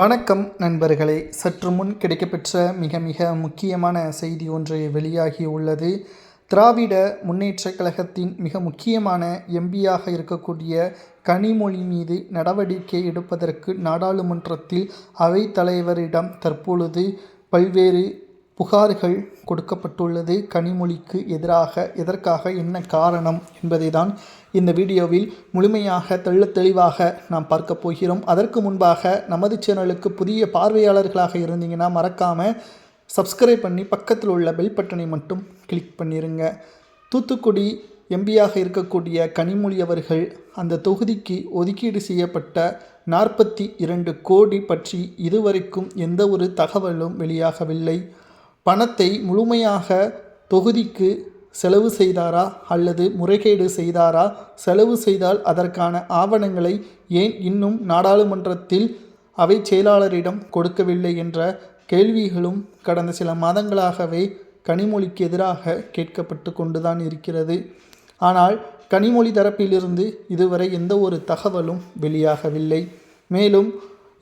வணக்கம் நண்பர்களே. சற்று முன் கிடைக்கப்பெற்ற மிக மிக முக்கியமான செய்தி ஒன்று வெளியாகி உள்ளது. திராவிட முன்னேற்றக் கழகத்தின் மிக முக்கியமான எம்பியாக இருக்கக்கூடிய கனிமொழி மீது நடவடிக்கை எடுப்பதற்கு நாடாளுமன்றத்தில் அவைத்தலைவரிடம் தற்பொழுது பல்வேறு புகார்கள் கொடுக்கப்பட்டுள்ளது. கனிமொழிக்கு எதிராக எதற்காக என்ன காரணம் என்பதை தான் இந்த வீடியோவில் முழுமையாக தெள்ள தெளிவாக நாம் பார்க்க போகிறோம். அதற்கு முன்பாக நமது சேனலுக்கு புதிய பார்வையாளர்களாக இருந்தீங்கன்னா மறக்காமல் சப்ஸ்கிரைப் பண்ணி பக்கத்தில் உள்ள பெல் பட்டனை மட்டும் கிளிக் பண்ணிடுங்க தூத்துக்குடி எம்பியாக இருக்கக்கூடிய கனிமொழி அவர்கள் அந்த தொகுதிக்கு ஒதுக்கீடு செய்யப்பட்ட நாற்பத்தி இரண்டு கோடி பற்றி இதுவரைக்கும் எந்த ஒரு தகவலும் வெளியாகவில்லை. பணத்தை முழுமையாக தொகுதிக்கு செலவு செய்தாரா அல்லது முறைகேடு செய்தாரா? செலவு செய்தால் அதற்கான ஆவணங்களை ஏன் இன்னும் நாடாளுமன்றத்தில் அவை செயலாளரிடம் கொடுக்கவில்லை என்ற கேள்விகளும் கடந்த சில மாதங்களாகவே கனிமொழிக்கு எதிராக கேட்கப்பட்டு கொண்டுதான் இருக்கிறது. ஆனால் கனிமொழி தரப்பிலிருந்து இதுவரை எந்த ஒரு தகவலும் வெளியாகவில்லை. மேலும்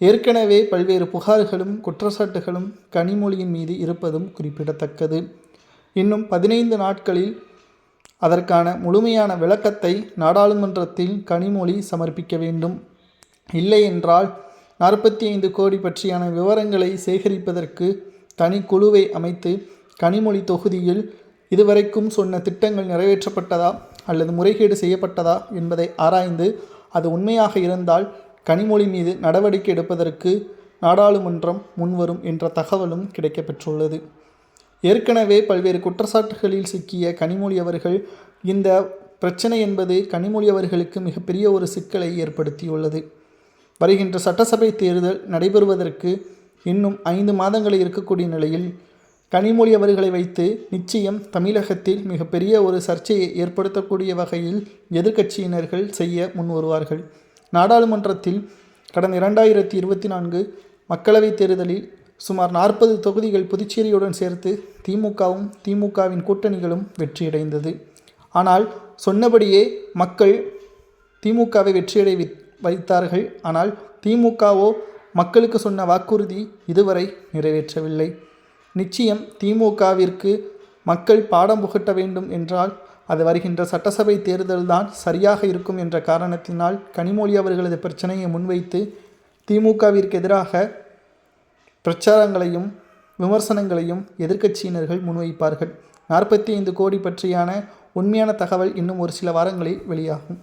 ஏற்கனவே பல்வேறு புகார்களும் குற்றச்சாட்டுகளும் கனிமொழியின் மீது இருப்பதும் குறிப்பிடத்தக்கது. இன்னும் பதினைந்து நாட்களில் அதற்கான முழுமையான விளக்கத்தை நாடாளுமன்றத்தில் கனிமொழி சமர்ப்பிக்க வேண்டும். இல்லை என்றால் நாற்பத்தி ஐந்து கோடி பற்றியான விவரங்களை சேகரிப்பதற்கு தனி குழுவை அமைத்து கனிமொழி தொகுதியில் இதுவரைக்கும் சொன்ன திட்டங்கள் நிறைவேற்றப்பட்டதா அல்லது முறைகேடு செய்யப்பட்டதா என்பதை ஆராய்ந்து அது உண்மையாக இருந்தால் கனிமொழி மீது நடவடிக்கை எடுப்பதற்கு நாடாளுமன்றம் முன்வரும் என்ற தகவலும் கிடைக்கப்பெற்றுள்ளது. ஏற்கனவே பல்வேறு குற்றச்சாட்டுகளில் சிக்கிய கனிமொழி அவர்கள் இந்த பிரச்சனை என்பது கனிமொழி அவர்களுக்கு மிகப்பெரிய ஒரு சிக்கலை ஏற்படுத்தியுள்ளது. வருகின்ற சட்டசபை தேர்தல் நடைபெறுவதற்கு இன்னும் ஐந்து மாதங்கள் இருக்கக்கூடிய நிலையில் கனிமொழி அவர்களை வைத்து நிச்சயம் தமிழகத்தில் மிகப்பெரிய ஒரு சர்ச்சையை ஏற்படுத்தக்கூடிய வகையில் எதிர்க்கட்சியினர்கள் செய்ய முன் வருவார்கள் நாடாளுமன்றத்தில் கடந்த இரண்டாயிரத்தி இருபத்தி நான்கு மக்களவைத் தேர்தலில் சுமார் நாற்பது தொகுதிகள் புதுச்சேரியுடன் சேர்த்து திமுகவும் திமுகவின் கூட்டணிகளும் வெற்றியடைந்தது. ஆனால் சொன்னபடியே மக்கள் திமுகவை வெற்றியடை வைத்தார்கள். ஆனால் திமுகவோ மக்களுக்கு சொன்ன வாக்குறுதி இதுவரை நிறைவேற்றவில்லை. நிச்சயம் திமுகவிற்கு மக்கள் பாடம் புகட்ட வேண்டும் என்றால் அது வருகின்ற சட்டசபை தேர்தல்தான் சரியாக இருக்கும் என்ற காரணத்தினால் கனிமொழி அவர்களது பிரச்சனையை முன்வைத்து திமுகவிற்கு எதிராக பிரச்சாரங்களையும் விமர்சனங்களையும் எதிர்க்கட்சியினர்கள் முன்வைப்பார்கள். நாற்பத்தி ஐந்து கோடி பற்றியான உண்மையான தகவல் இன்னும் ஒரு சில வாரங்களில் வெளியாகும்.